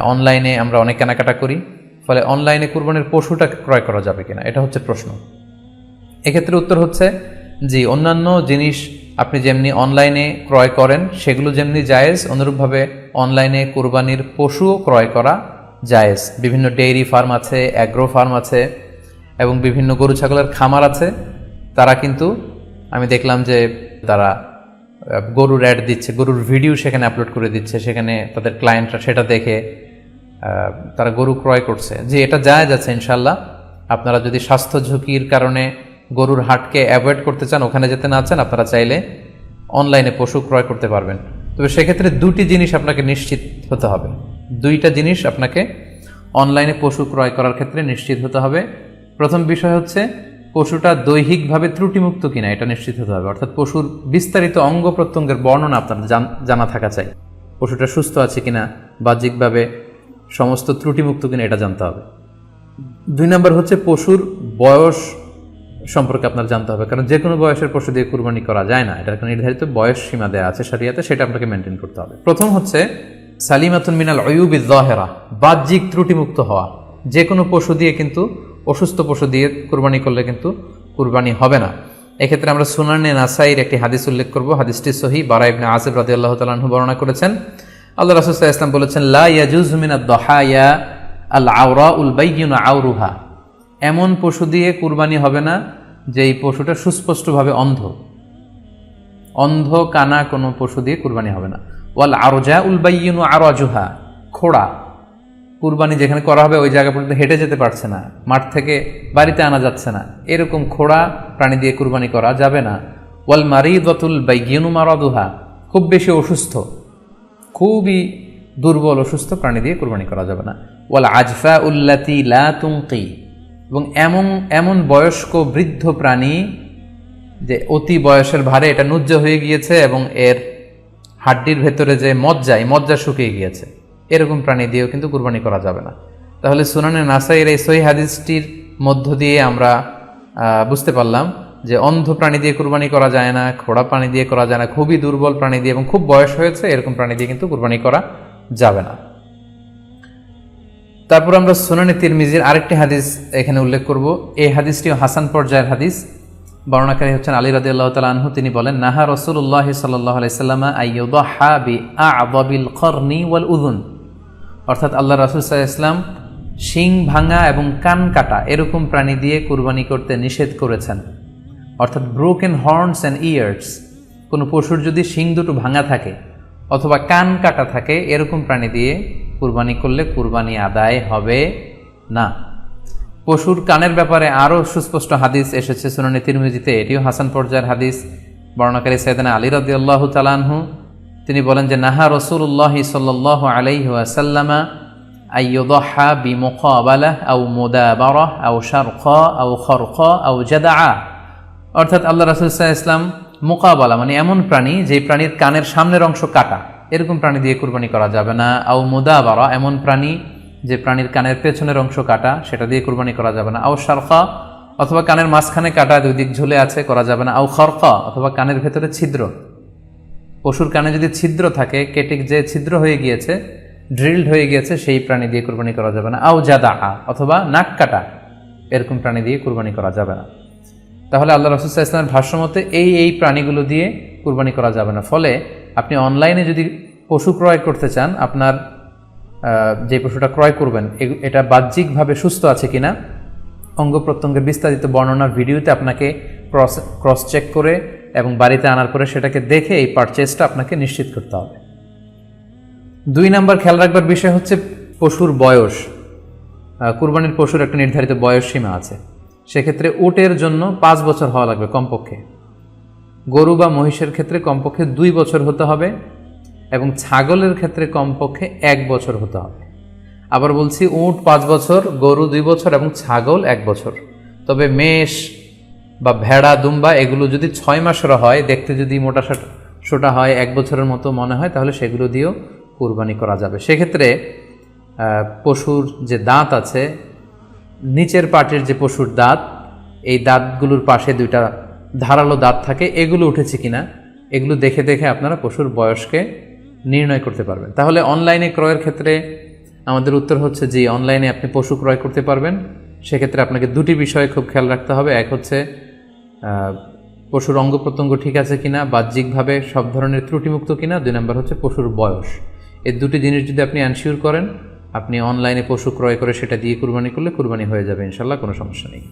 অনলাইনে আমরা অনেক কেনাকাটা করি। ফলে অনলাইনে কুরবানির পশুটা ক্রয় করা যাবে কিনা, এটা হচ্ছে প্রশ্ন। এক্ষেত্রে উত্তর হচ্ছে, জি, অন্যান্য জিনিস আপনি যেমনি অনলাইনে ক্রয় করেন, সেগুলো যেমনি জায়েজ, অনুরূপভাবে অনলাইনে কুরবানির পশুও ক্রয় করা জায়েজ। বিভিন্ন ডেইরি ফার্ম আছে, অ্যাগ্রো ফার্ম আছে, এবং বিভিন্ন গরু, ছাগলের খামার আছে। তারা কিন্তু, আমি দেখলাম যে তারা গরুর অ্যাড দিচ্ছে, গরুর ভিডিও সেখানে আপলোড করে দিচ্ছে, সেখানে তাদের ক্লায়েন্টরা সেটা দেখে তারা গরু ক্রয় করছে। যে এটা যায় যাচ্ছে ইনশাল্লাহ আপনারা যদি স্বাস্থ্য ঝুঁকির কারণে গরুর হাটকে অ্যাভয়েড করতে চান, ওখানে যেতে না চান, আপনারা চাইলে অনলাইনে পশু ক্রয় করতে পারবেন। তবে সেক্ষেত্রে দুটি জিনিস আপনাকে নিশ্চিত হতে হবে। দুইটা জিনিস আপনাকে অনলাইনে পশু ক্রয় করার ক্ষেত্রে নিশ্চিত হতে হবে। প্রথম বিষয় হচ্ছে, পশুটা দৈহিকভাবে ত্রুটিমুক্ত কিনা, এটা নিশ্চিত হতে হবে। অর্থাৎ পশুর বিস্তারিত অঙ্গ প্রত্যঙ্গের বর্ণনা আপনার জানা থাকা চাই। পশুটা সুস্থ আছে কিনা, বাহ্যিকভাবে সমস্ত ত্রুটিমুক্ত কিনা এটা জানতে হবে। দুই নম্বর হচ্ছে পশুর বয়স সম্পর্কে আপনার জানতে হবে, কারণ যে কোনো বয়সের পশু দিয়ে কুরবানি করা যায় না। এটার নির্ধারিত বয়স সীমা দেওয়া আছে সারিয়াতে সেটা আপনাকে মেনটেন করতে হবে। প্রথম হচ্ছে সালিমাতুন মিনাল অয়ুবি জহেরা বাহ্যিক ত্রুটিমুক্ত হওয়া। যে কোনো পশু দিয়ে কিন্তু, অসুস্থ পশু দিয়ে কুরবানি করলে কিন্তু কুরবানি হবে না। এক্ষেত্রে আমরা সুনানে নাসাইর একটি হাদিস উল্লেখ করব। হাদিসটি সহি, বারা ইবনে আসিফ রাদি আল্লাহ তালাহু বর্ণনা করেছেন। আল্লাহ রাসুল্লাহ ইসলাম বলেছেন, লা ইয়াজুজ মিনা দহায়া আল আওরা উল বাইয়ুন আউরুহা এমন পশু দিয়ে কুরবানি হবে না যে এই পশুটা সুস্পষ্টভাবে অন্ধ। অন্ধ কানা কোনো পশু দিয়ে কুরবানি হবে না। ওয়াল আরজা উল বাইয়ুন আরজুহা, খোড়া। কুরবানি যেখানে করা হবে ওই জায়গা পর্যন্ত হেঁটে যেতে পারছে না, মাঠ থেকে বাড়িতে আনা যাচ্ছে না। এরকম খোড়া প্রাণী দিয়ে কুরবানি করা যাবে না। ওয়াল মারিদতুল বাইয়ুন মারাদুহা, খুব বেশি অসুস্থ। খুবই দুর্বল অসুস্থ প্রাণী দিয়ে কোরবানি করা যাবে না। ওয়াল আজফা উল্লাতি লা তুঙ্কি এবং এমন এমন বয়স্ক বৃদ্ধ প্রাণী যে অতি বয়সের ভারে এটা নুজ্জ হয়ে গিয়েছে এবং এর হাড্ডির ভেতরে যে মজ্জা, এই মজ্জা শুকিয়ে গিয়েছে। এরকম প্রাণী দিয়েও কিন্তু কুরবানি করা যাবে না। তাহলে সুনানে নাসাইয়ের এই সহি হাদিসটির মধ্য দিয়ে আমরা বুঝতে পারলাম যে অন্ধ প্রাণী দিয়ে কুরবানি করা যায় না খোড়া প্রাণী দিয়ে করা যায় না, খুবই দুর্বল প্রাণী দিয়ে এবং খুব বয়স হয়েছে, এরকম প্রাণী দিয়ে কিন্তু কুরবানি করা যাবে না। তারপর আমরা সোনানি তিরমিজির আরেকটি হাদিস এখানে উল্লেখ করব। এই হাদিসটিও হাসান পর্যায়ের হাদিস। বর্ণাকারী হচ্ছেন আলী রাদি আল্লাহ তালা আনহু, তিনি বলেন, নাহা রসুল্লাহ সাল্লাহ খরনি ওয়াল উদুন অর্থাৎ আল্লাহ রাসুল ইসলাম শিং ভাঙা এবং কান কাটা, এরকম প্রাণী দিয়ে কুরবানি করতে নিষেধ করেছেন। অর্থাৎ ব্রোকেন হর্নস অ্যান্ড ইয়ার্স কোনো পশুর যদি শিং দুটো ভাঙা থাকে অথবা কান কাটা থাকে, এরকম প্রাণী দিয়ে কুরবানি করলে কুরবানি আদায় হবে না। পশুর কানের ব্যাপারে আরও সুস্পষ্ট হাদিস এসেছে সুনানি তিরমিজিতে, এটিও হাসান পর্যায়ের হাদিস। বর্ণাকারী সৈদানা আলী রদি আল্লাহ তালানহু তিনি বলেন যে, নাহা রসুল্লাহ সাল্লাহ আলাইহি ওয়াসাল্লামা আইয়ুদহা বিমুকাবালাহ আও মুদাবারাহ আও শারখা আও খরখা আও জাদা অর্থাৎ আল্লাহ রাসুল্লাহ ইসলাম মোকাবালা মানে এমন প্রাণী যে প্রাণীর কানের সামনের অংশ কাটা। এরকম প্রাণী দিয়ে কুরবানি করা যাবে না। আও মুদাবারা, এমন প্রাণী যে প্রাণীর কানের পেছনের অংশ কাটা, সেটা দিয়ে কুরবানি করা যাবে না। আও শারখা, অথবা কানের মাঝখানে কাটা, দুই দিক ঝুলে আছে, করা যাবে না। আও খরখা, অথবা কানের ভেতরে ছিদ্র। পশুর কানে যদি ছিদ্র থাকে, কেটে যে ছিদ্র হয়ে গিয়েছে, ড্রিলড হয়ে গিয়েছে, সেই প্রাণী দিয়ে কুরবানি করা যাবে না। আও জাদা অথবা নাক কাটা, এরকম প্রাণী দিয়ে কুরবানি করা যাবে না। তাহলে আল্লাহ রসুল্লাহ ইসলামের ভাষ্যমতে এই এই প্রাণীগুলো দিয়ে কুরবানি করা যাবে না। ফলে আপনি অনলাইনে যদি পশু ক্রয় করতে চান, আপনার যে পশুটা ক্রয় করবেন এটা বাহ্যিকভাবে সুস্থ আছে কিনা, অঙ্গ প্রত্যঙ্গের বিস্তারিত বর্ণনা ভিডিওতে আপনাকে ক্রস ক্রস চেক করে এবং বাড়িতে আনার পরে সেটাকে দেখে এই পারচেসটা আপনাকে নিশ্চিত করতে হবে। দুই নাম্বার খেয়াল রাখবার বিষয় হচ্ছে পশুর বয়স। কুরবানির পশুর একটা নির্ধারিত বয়স সীমা আছে। সেক্ষেত্রে উটের জন্য পাঁচ বছর হওয়া লাগবে কমপক্ষে। গরু বা মহিষের ক্ষেত্রে কমপক্ষে দুই বছর হতে হবে এবং ছাগলের ক্ষেত্রে কমপক্ষে এক বছর হতে হবে। আবার বলছি উট পাঁচ বছর, গরু দুই বছর এবং ছাগল এক বছর। তবে মেষ বা ভেড়া, দুম্বা এগুলো যদি ছয় মাসের হয়, দেখতে যদি মোটা সোটা- হয়, এক বছরের মতো মনে হয়, তাহলে সেগুলো দিয়েও কুরবানি করা যাবে। সেক্ষেত্রে পশুর যে দাঁত আছে নিচের পাটের যে পশুর দাঁত, এই দাঁতগুলোর পাশে দুইটা ধারালো দাঁত থাকে, এগুলো উঠেছে কিনা, এগুলো দেখে দেখে আপনারা পশুর বয়সকে নির্ণয় করতে পারবেন। তাহলে অনলাইনে ক্রয়ের ক্ষেত্রে আমাদের উত্তর হচ্ছে যে, অনলাইনে আপনি পশু ক্রয় করতে পারবেন। সেক্ষেত্রে আপনাকে দুটি বিষয়ে খুব খেয়াল রাখতে হবে। এক হচ্ছে পশুর অঙ্গ প্রত্যঙ্গ ঠিক আছে কিনা, বাহ্যিকভাবে সব ধরনের ত্রুটিমুক্ত কিনা। দুই নম্বর হচ্ছে পশুর বয়স। এই দুটি জিনিস যদি আপনি অ্যানশিওর করেন আপনি অনলাইনে পশু ক্রয় করে সেটা দিয়ে কুরবানি করলে কুরবানি হয়ে যাবে, ইনশাল্লাহ কোনো সমস্যা নেই।